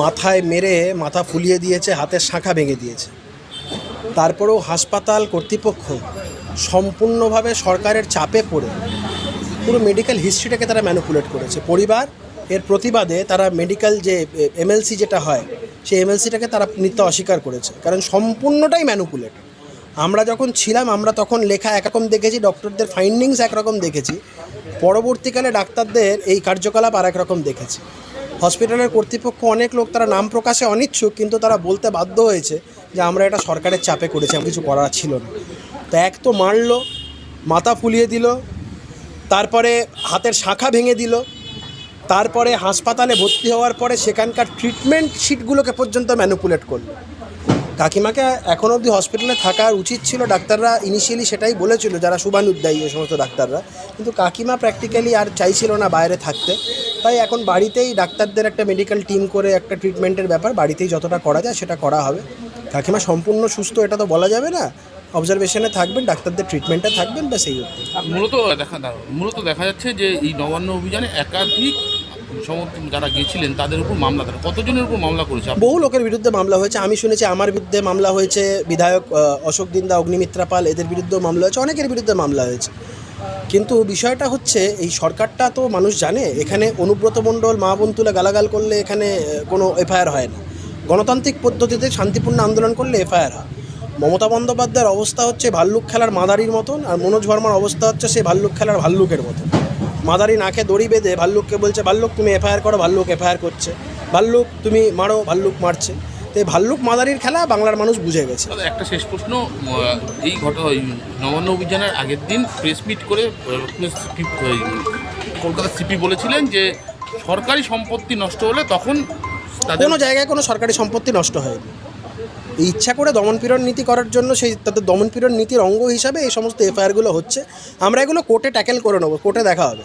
মাথায় মেরে মাথা ফুলিয়ে দিয়েছে, হাতের শাঁখা ভেঙে দিয়েছে। তারপরেও হাসপাতাল কর্তৃপক্ষ সম্পূর্ণভাবে সরকারের চাপে পড়ে পুরো মেডিকেল হিস্ট্রিটাকে তারা ম্যানুপুলেট করেছে। পরিবার এর প্রতিবাদে তারা মেডিকেল যে এমএলসি যেটা হয়, সেই এমএলসিটাকে তারা নিতে অস্বীকার করেছে। কারণ সম্পূর্ণটাই ম্যানুপুলেট আমরা যখন ছিলাম, আমরা তখন লেখা একরকম দেখেছি ডক্টরদের ফাইন্ডিংস একরকম দেখেছি, পরবর্তীকালে ডাক্তারদের এই কার্যকলাপ আর একরকম দেখেছি। হসপিটালের কর্তৃপক্ষ অনেক লোক তারা নাম প্রকাশে অনিচ্ছুক, কিন্তু তারা বলতে বাধ্য হয়েছে যে আমরা এটা সরকারের চাপে করেছি কিছু করার ছিল না। তো এক তো মারলো, মাথা ফুলিয়ে দিল, তারপরে হাতের শাখা ভেঙে দিল, তারপরে হাসপাতালে ভর্তি হওয়ার পরে সেখানকার ট্রিটমেন্ট শিটগুলোকে পর্যন্ত ম্যানুপুলেট করল। কাকিমাকে এখন অবধি হসপিটালে থাকার উচিত ছিল, ডাক্তাররা ইনিশিয়ালি সেটাই বলেছিল, যারা শুভানুদ্দায়ী এই সমস্ত ডাক্তাররা। কিন্তু কাকিমা প্র্যাকটিক্যালি আর চাইছিল না বাইরে থাকতে। তাই এখন বাড়িতেই ডাক্তারদের একটা মেডিকেল টিম করে একটা ট্রিটমেন্টের ব্যাপার বাড়িতেই যতটা করা যায় সেটা করা হবে। কাকিমা সম্পূর্ণ সুস্থ এটা তো বলা যাবে না। অবজারভেশনে থাকবেন ডাক্তারদের ট্রিটমেন্টে থাকবেন ব্যাস এই অবধি। মূলত দেখা মূলত দেখা যাচ্ছে যে এই নবান্ন অভিযানে একাধিক সমর্থন যারা গেছিলেন তাদের উপর মামলা থাকে কতজনের উপর মামলা করেছে বহু লোকের বিরুদ্ধে মামলা হয়েছে। আমি শুনেছি আমার বিরুদ্ধে মামলা হয়েছে বিধায়ক অশোক দিন্দা অগ্নিমিত্রা পাল এদের বিরুদ্ধেও মামলা হয়েছে অনেকের বিরুদ্ধে মামলা হয়েছে। কিন্তু বিষয়টা হচ্ছে, এই সরকারটা তো মানুষ জানে, এখানে অনুব্রত মণ্ডল, মা বোন তুলে গালাগাল করলে এখানে কোনো এফআইআর হয় না। গণতান্ত্রিক পদ্ধতিতে শান্তিপূর্ণ আন্দোলন করলে এফআইআর হয়। মমতা বন্দ্যোপাধ্যায়ের অবস্থা হচ্ছে ভাল্লুক খেলার মাদারির মতন, আর মনোজ ভার্মার অবস্থা হচ্ছে সেই ভাল্লুক খেলার ভাল্লুকের মতন। মাদারি নাকে দড়ি বেঁধে ভাল্লুককে বলছে, ভাল্লুক, তুমি এফআইআর করো, ভাল্লুক এফআইআর করছে। ভাল্লুক, তুমি মারো, ভাল্লুক মারছে। তো এই ভাল্লুক মাদারির খেলা বাংলার মানুষ বুঝে গেছে। একটা শেষ প্রশ্ন এই ঘটনা নবান্ন অভিযানের আগের দিন প্রেস মিট করে কলকাতা সিপি বলেছিলেন যে সরকারি সম্পত্তি নষ্ট হলে তখন কোনো জায়গায় কোনো সরকারি সম্পত্তি নষ্ট হয়নি। ইচ্ছা করে দমনপীড়ন নীতি করার জন্য সেই তাদের দমনপীড়ন নীতির অঙ্গ হিসাবে এই সমস্ত এফআইআরগুলো হচ্ছে। আমরা এগুলো কোর্টে ট্যাকেল করে নেব কোর্টে দেখা হবে।